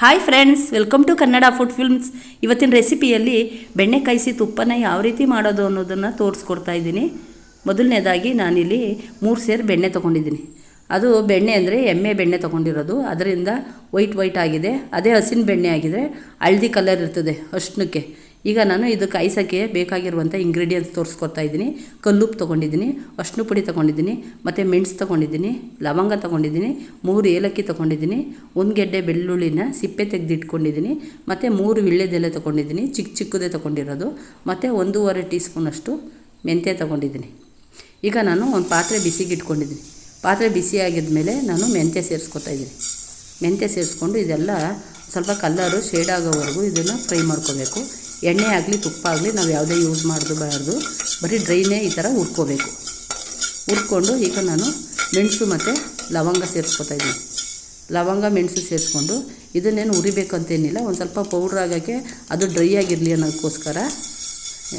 Hi friends welcome to Kannada food films ಇವತ್ತಿನ ರೆಸಿಪಿಯಲ್ಲಿ ಬೆಣ್ಣೆ ಕಾಯಿಸಿ ತುಪ್ಪನ ಯಾವ ರೀತಿ ಮಾಡೋದು ಅನ್ನೋದನ್ನು ತೋರಿಸ್ಕೊಡ್ತಾ ಇದ್ದೀನಿ. ಮೊದಲನೇದಾಗಿ ನಾನಿಲ್ಲಿ ಮೂರು ಸೇರು ಬೆಣ್ಣೆ ತೊಗೊಂಡಿದ್ದೀನಿ. ಅದು ಬೆಣ್ಣೆ ಅಂದರೆ ಎಮ್ಮೆ ಬೆಣ್ಣೆ ತೊಗೊಂಡಿರೋದು. ಅದರಿಂದ ವೈಟ್ ವೈಟ್ ಆಗಿದೆ. ಅದೇ ಹಸಿನ ಬೆಣ್ಣೆ ಆಗಿದೆ ಹಳದಿ ಕಲರ್ ಇರ್ತದೆ ಅಷ್ಟಕ್ಕೆ ಈಗ ನಾನು ಇದು ಕಾಯಿಸೋಕ್ಕೆ ಬೇಕಾಗಿರುವಂಥ ಇಂಗ್ರೀಡಿಯೆಂಟ್ಸ್ ತೋರಿಸ್ಕೊಡ್ತಾ ಇದ್ದೀನಿ. ಕಲ್ಲುಪ್ಪು ತೊಗೊಂಡಿದ್ದೀನಿ ಅಷ್ಣು ಪುಡಿ ತೊಗೊಂಡಿದ್ದೀನಿ, ಮತ್ತು ಮೆಣಸು ತೊಗೊಂಡಿದ್ದೀನಿ, ಲವಂಗ ತೊಗೊಂಡಿದ್ದೀನಿ, ಮೂರು ಏಲಕ್ಕಿ ತೊಗೊಂಡಿದ್ದೀನಿ, ಒಂದು ಗೆಡ್ಡೆ ಬೆಳ್ಳುಳ್ಳಿನ ಸಿಪ್ಪೆ ತೆಗೆದಿಟ್ಕೊಂಡಿದ್ದೀನಿ, ಮತ್ತು ಮೂರು ವಿಳ್ಳೆದೆಲೆ ತೊಗೊಂಡಿದ್ದೀನಿ, ಚಿಕ್ಕ ಚಿಕ್ಕದೇ ತೊಗೊಂಡಿರೋದು, ಮತ್ತು ಒಂದೂವರೆ ಟೀ ಸ್ಪೂನಷ್ಟು ಮೆಂತ್ಯ ತೊಗೊಂಡಿದ್ದೀನಿ. ಈಗ ನಾನು ಒಂದು ಪಾತ್ರೆ ಬಿಸಿಗೆ ಇಟ್ಕೊಂಡಿದ್ದೀನಿ ಪಾತ್ರೆ ಬಿಸಿ ಆಗಿದ್ಮೇಲೆ ನಾನು ಮೆಂತ್ಯ ಸೇರಿಸ್ಕೊತಾ ಇದ್ದೀನಿ. ಮೆಂತ್ಯ ಸೇರಿಸ್ಕೊಂಡು ಇದೆಲ್ಲ ಸ್ವಲ್ಪ ಕಲ್ಲರು ಶೇಡ್ ಆಗೋವರೆಗೂ ಇದನ್ನು ಫ್ರೈ ಮಾಡ್ಕೋಬೇಕು. ಎಣ್ಣೆ ಆಗಲಿ, ತುಪ್ಪ ಆಗಲಿ ನಾವು ಯಾವುದೇ ಯೂಸ್ ಮಾಡಬಾರ್ದು ಬರೀ ಡ್ರೈನೇ ಈ ಥರ ಹುರ್ಕೋಬೇಕು. ಹುರ್ಕೊಂಡು ಈಗ ನಾನು ಮೆಣಸು ಮತ್ತು ಲವಂಗ ಸೇರಿಸ್ಕೊತಾ ಇದ್ದೀನಿ. ಲವಂಗ, ಮೆಣಸು ಸೇರಿಸ್ಕೊಂಡು ಇದನ್ನೇನು ಉರಿಬೇಕಂತೇನಿಲ್ಲ ಒಂದು ಸ್ವಲ್ಪ ಪೌಡ್ರ್ ಆಗೋಕ್ಕೆ ಅದು ಡ್ರೈ ಆಗಿರಲಿ ಅನ್ನೋದಕ್ಕೋಸ್ಕರ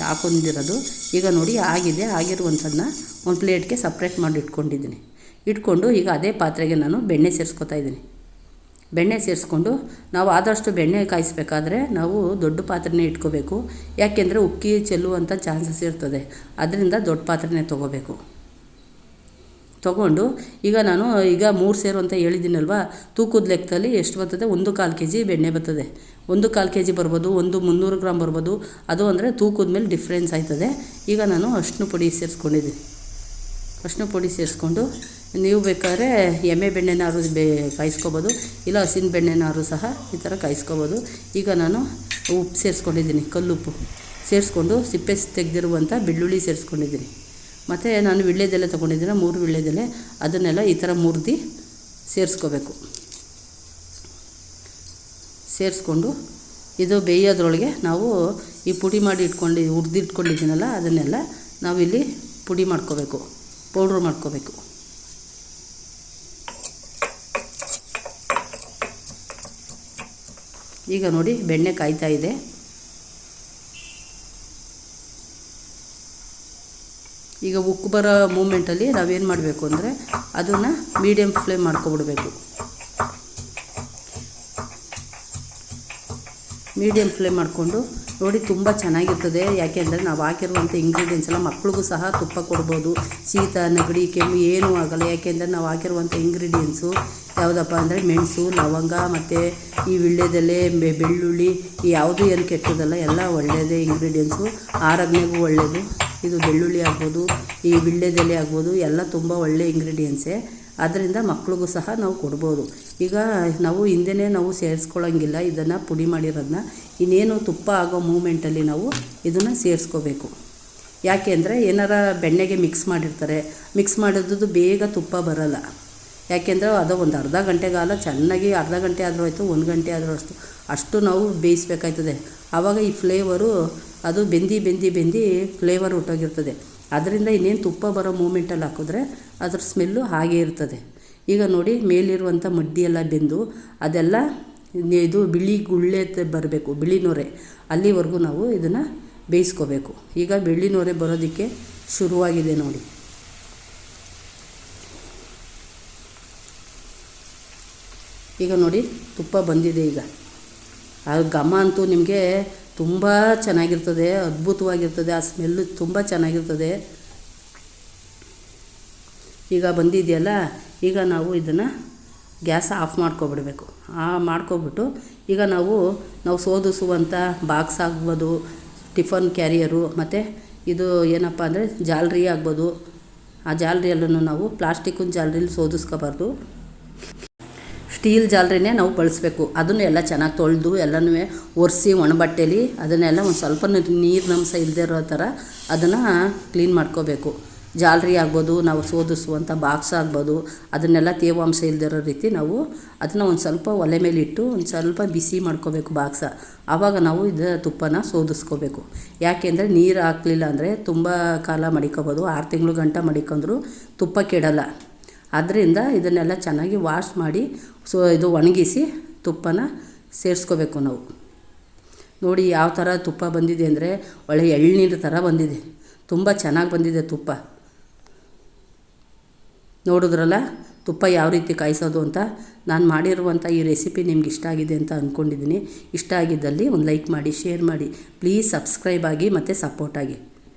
ಹಾಕೊಂಡಿರೋದು. ಈಗ ನೋಡಿ ಆಗಿದೆ ಆಗಿರುವಂಥದ್ದನ್ನ ಒಂದು ಪ್ಲೇಟ್ಗೆ ಸಪ್ರೇಟ್ ಮಾಡಿ ಇಟ್ಕೊಂಡಿದ್ದೀನಿ. ಇಟ್ಕೊಂಡು ಈಗ ಅದೇ ಪಾತ್ರೆಗೆ ನಾನು ಬೆಣ್ಣೆ ಸೇರಿಸ್ಕೊತಾ ಇದ್ದೀನಿ. ಬೆಣ್ಣೆ ಸೇರಿಸ್ಕೊಂಡು ನಾವು ಆದಷ್ಟು ಬೆಣ್ಣೆ ಕಾಯಿಸ್ಬೇಕಾದ್ರೆ ನಾವು ದೊಡ್ಡ ಪಾತ್ರೆನೇ ಇಟ್ಕೋಬೇಕು. ಯಾಕೆಂದರೆ ಉಕ್ಕಿ ಚೆಲ್ಲುವಂಥ ಚಾನ್ಸಸ್ ಇರ್ತದೆ. ಅದರಿಂದ ದೊಡ್ಡ ಪಾತ್ರೆನೇ ತೊಗೋಬೇಕು. ತೊಗೊಂಡು ಈಗ ನಾನು ಈಗ ಮೂರು ಸೇರು ಅಂತ ಹೇಳಿದ್ದೀನಲ್ವ, ತೂಕದ ಲೆಕ್ಕದಲ್ಲಿ ಎಷ್ಟು ಬರ್ತದೆ? ಒಂದು ಕಾಲು ಕೆ ಜಿ ಬೆಣ್ಣೆ ಬರ್ತದೆ. ಒಂದು ಕಾಲು ಕೆ ಜಿ ಬರ್ಬೋದು, ಒಂದು ಮುನ್ನೂರು ಗ್ರಾಮ್ ಬರ್ಬೋದು. ಅದು ಅಂದರೆ ತೂಕದ ಮೇಲೆ ಡಿಫ್ರೆನ್ಸ್ ಆಯ್ತದೆ. ಈಗ ನಾನು ಅಷ್ಟು ಪುಡಿ ಸೇರಿಸ್ಕೊಂಡಿದ್ದೀನಿ. ಅಷ್ಟು ಪುಡಿ ಸೇರಿಸ್ಕೊಂಡು ನೀವು ಬೇಕಾದ್ರೆ ಎಮ್ಮೆ ಬೆಣ್ಣೆನಾರು ಬೇ ಕಾಯಿಸ್ಕೊಬೋದು, ಇಲ್ಲ ಹಸಿನ ಬೆಣ್ಣೆನಾರು ಸಹ ಈ ಥರ ಕಾಯಿಸ್ಕೊಬೋದು. ಈಗ ನಾನು ಉಪ್ಪು ಸೇರಿಸ್ಕೊಂಡಿದ್ದೀನಿ, ಕಲ್ಲುಪ್ಪು. ಸೇರಿಸ್ಕೊಂಡು ಸಿಪ್ಪೆ ತೆಗೆದಿರುವಂಥ ಬೆಳ್ಳುಳ್ಳಿ ಸೇರಿಸ್ಕೊಂಡಿದ್ದೀನಿ. ಮತ್ತು ನಾನು ವಿಳ್ಳೆದೆಲೆ ತೊಗೊಂಡಿದ್ದೀನಿ, ಮೂರು ವಿಳ್ಳೆದೆಲೆ. ಅದನ್ನೆಲ್ಲ ಈ ಥರ ಮುರಿದು ಸೇರಿಸ್ಕೋಬೇಕು. ಸೇರಿಸ್ಕೊಂಡು ಇದು ಬೇಯೋದ್ರೊಳಗೆ ನಾವು ಈ ಪುಡಿ ಮಾಡಿ ಇಟ್ಕೊಂಡು, ಹುರಿದಿಟ್ಕೊಂಡಿದ್ದೀನಲ್ಲ, ಅದನ್ನೆಲ್ಲ ನಾವಿಲ್ಲಿ ಪುಡಿ ಮಾಡ್ಕೋಬೇಕು, ಪೌಡ್ರ್ ಮಾಡ್ಕೋಬೇಕು. ಈಗ ನೋಡಿ ಬೆಣ್ಣೆ ಕಾಯ್ತಾ ಇದೆ. ಈಗ ಉಕ್ಕು ಬರೋ ಮೂಮೆಂಟಲ್ಲಿ ನಾವೇನು ಮಾಡಬೇಕು ಅಂದರೆ ಅದನ್ನು ಮೀಡಿಯಮ್ ಫ್ಲೇಮ್ ಮಾಡ್ಕೊಬಿಡಬೇಕು. ಮೀಡಿಯಮ್ ಫ್ಲೇಮ್ ಮಾಡಿಕೊಂಡು ನೋಡಿ, ತುಂಬ ಚೆನ್ನಾಗಿರ್ತದೆ. ಯಾಕೆಂದರೆ ನಾವು ಹಾಕಿರುವಂಥ ಇಂಗ್ರೀಡಿಯೆಂಟ್ಸ್ ಎಲ್ಲ ಮಕ್ಳಿಗೂ ಸಹ ತುಪ್ಪ ಕೊಡ್ಬೋದು. ಶೀತ, ನೆಗಡಿ, ಕೆಮ್ಮು ಏನೂ ಆಗಲ್ಲ. ಯಾಕೆಂದರೆ ನಾವು ಹಾಕಿರುವಂಥ ಇಂಗ್ರೀಡಿಯೆಂಟ್ಸು ಯಾವುದಪ್ಪ ಅಂದರೆ ಮೆಣಸು, ಲವಂಗ ಮತ್ತು ಈ ವಿಳ್ಳೆದೆಲೆ ಬೆಳ್ಳುಳ್ಳಿ ಯಾವುದೂ ಏನು ಕೆಟ್ಟದಲ್ಲ, ಎಲ್ಲ ಒಳ್ಳೆಯದೇ ಇಂಗ್ರೀಡಿಯೆಂಟ್ಸು ಆರೋಗ್ಯಗೂ ಒಳ್ಳೆಯದು ಇದು ಬೆಳ್ಳುಳ್ಳಿ ಆಗ್ಬೋದು, ಈ ವಿಳ್ಳೆದೆಲೆ ಆಗ್ಬೋದು, ಎಲ್ಲ ತುಂಬ ಒಳ್ಳೆಯ ಇಂಗ್ರೀಡಿಯೆಂಟ್ಸೇ ಅದರಿಂದ ಮಕ್ಳಿಗೂ ಸಹ ನಾವು ಕೊಡ್ಬೋದು. ಈಗ ನಾವು ಹಿಂದೆನೇ ನಾವು ಸೇರಿಸ್ಕೊಳ್ಳೋಂಗಿಲ್ಲ ಇದನ್ನು ಪುಡಿ ಮಾಡಿರೋದನ್ನ ಇನ್ನೇನು ತುಪ್ಪ ಆಗೋ ಮೂಮೆಂಟಲ್ಲಿ ನಾವು ಇದನ್ನು ಸೇರಿಸ್ಕೋಬೇಕು. ಯಾಕೆ ಅಂದರೆ ಏನಾರ ಬೆಣ್ಣೆಗೆ ಮಿಕ್ಸ್ ಮಾಡಿರ್ತಾರೆ. ಮಿಕ್ಸ್ ಮಾಡಿದ್ದು ಬೇಗ ತುಪ್ಪ ಬರಲ್ಲ. ಯಾಕೆಂದರೆ ಅದು ಒಂದು ಅರ್ಧ ಗಂಟೆಗಾಲ ಚೆನ್ನಾಗಿ ಅರ್ಧ ಗಂಟೆ ಆದರೂ ಆಯಿತು, ಒಂದು ಗಂಟೆ ಆದರೂ ಅಷ್ಟು ಅಷ್ಟು ನಾವು ಬೇಯಿಸ್ಬೇಕಾಯ್ತದೆ. ಆವಾಗ ಈ ಫ್ಲೇವರು ಅದು ಬೆಂದಿ ಬೆಂದಿ ಬೆಂದಿ ಫ್ಲೇವರ್ ಹೊಟ್ಟೋಗಿರ್ತದೆ. ಅದರಿಂದ ಇನ್ನೇನು ತುಪ್ಪ ಬರೋ ಮೂಮೆಂಟಲ್ಲಿ ಹಾಕಿದ್ರೆ ಅದ್ರ ಸ್ಮೆಲ್ಲು ಹಾಗೇ ಇರ್ತದೆ. ಈಗ ನೋಡಿ ಮೇಲಿರುವಂಥ ಮಡ್ಡಿ ಎಲ್ಲ ಬೆಂದು ಅದೆಲ್ಲ ಇದು ಬಿಳಿ ಗುಳ್ಳೆ ಬರಬೇಕು, ಬಿಳಿ ನೊರೆ. ಅಲ್ಲಿವರೆಗೂ ನಾವು ಇದನ್ನು ಬೇಯಿಸ್ಕೋಬೇಕು. ಈಗ ಬಿಳಿ ನೊರೆ ಬರೋದಕ್ಕೆ ಶುರುವಾಗಿದೆ ನೋಡಿ. ಈಗ ನೋಡಿ ತುಪ್ಪ ಬಂದಿದೆ ಈಗ. ಆ ಘಮ ಅಂತೂ ನಿಮಗೆ ತುಂಬ ಚೆನ್ನಾಗಿರ್ತದೆ, ಅದ್ಭುತವಾಗಿರ್ತದೆ, ಆ ಸ್ಮೆಲ್ಲು ತುಂಬ ಚೆನ್ನಾಗಿರ್ತದೆ. ಈಗ ಬಂದಿದೆಯಲ್ಲ, ಈಗ ನಾವು ಇದನ್ನು ಗ್ಯಾಸ್ ಆಫ್ ಮಾಡ್ಕೊಬಿಡಬೇಕು. ಆ ಮಾಡ್ಕೊಬಿಟ್ಟು ಈಗ ನಾವು ನಾವು ಸೋದಿಸುವಂಥ ಬಾಕ್ಸ್ ಆಗ್ಬೋದು, ಟಿಫನ್ ಕ್ಯಾರಿಯರು, ಮತ್ತು ಇದು ಏನಪ್ಪ ಅಂದರೆ ಜಾಲ್ರಿ ಆಗ್ಬೋದು. ಆ ಜಾಲ್ರಿಯಲ್ಲೂ ನಾವು ಪ್ಲಾಸ್ಟಿಕ್ಕಿನ ಜಾಲ್ರಿಲಿ ಸೋದಿಸ್ಕೋಬಾರ್ದು. ಸ್ಟೀಲ್ ಜಾಲರಿನೇ ನಾವು ಬಳಸಬೇಕು. ಅದನ್ನು ಎಲ್ಲ ಚೆನ್ನಾಗಿ ತೊಳೆದು ಎಲ್ಲನೂ ಒರೆಸಿ ಒಣಬಟ್ಟೆಲಿ ಅದನ್ನೆಲ್ಲ ಒಂದು ಸ್ವಲ್ಪ ನೀರು ಅಂಶ ಇಲ್ಲದೆ ಇರೋ ಥರ ಅದನ್ನು ಕ್ಲೀನ್ ಮಾಡ್ಕೋಬೇಕು. ಜಾಲರಿ ಆಗ್ಬೋದು, ನಾವು ಸೋದಿಸುವಂಥ ಬಾಕ್ಸ್ ಆಗ್ಬೋದು, ಅದನ್ನೆಲ್ಲ ತೇವಾಂಶ ಇಲ್ಲದಿರೋ ರೀತಿ ನಾವು ಅದನ್ನು ಒಂದು ಸ್ವಲ್ಪ ಒಲೆ ಮೇಲೆ ಇಟ್ಟು ಒಂದು ಸ್ವಲ್ಪ ಬಿಸಿ ಮಾಡ್ಕೋಬೇಕು ಬಾಕ್ಸ ಆವಾಗ ನಾವು ಇದು ತುಪ್ಪನ ಸೋದಿಸ್ಕೋಬೇಕು. ಯಾಕೆಂದರೆ ನೀರು ಹಾಕಲಿಲ್ಲ ಅಂದರೆ ತುಂಬ ಕಾಲ ಮಡಿಕೋಬೋದು. ಆರು ತಿಂಗಳು ಗಂಟ ಮಡಿಕೊಂಡ್ರು ತುಪ್ಪ ಕೆಡಲ್ಲ. ಅದರಿಂದ ಇದನ್ನೆಲ್ಲ ಚೆನ್ನಾಗಿ ವಾಶ್ ಮಾಡಿ, ಸೊ ಇದು ಒಣಗಿಸಿ ತುಪ್ಪನ ಸೇರಿಸ್ಕೋಬೇಕು ನಾವು. ನೋಡಿ ಯಾವ ಥರ ತುಪ್ಪ ಬಂದಿದೆ ಅಂದರೆ ಒಳ್ಳೆ ಎಳ್ನೀರು ಥರ ಬಂದಿದೆ. ತುಂಬ ಚೆನ್ನಾಗಿ ಬಂದಿದೆ ತುಪ್ಪ. ನೋಡಿದ್ರಲ್ಲ, ತುಪ್ಪ ಯಾವ ರೀತಿ ಕಾಯಿಸೋದು ಅಂತ. ನಾನು ಮಾಡಿರುವಂಥ ಈ ರೆಸಿಪಿ ನಿಮ್ಗೆ ಇಷ್ಟ ಆಗಿದೆ ಅಂತ ಅಂದ್ಕೊಂಡಿದ್ದೀನಿ ಇಷ್ಟ ಆಗಿದ್ದಲ್ಲಿ ಒಂದು ಲೈಕ್ ಮಾಡಿ, ಶೇರ್ ಮಾಡಿ. ಪ್ಲೀಸ್ ಸಬ್ಸ್ಕ್ರೈಬ್ ಆಗಿ ಮತ್ತು ಸಪೋರ್ಟ್ ಆಗಿ.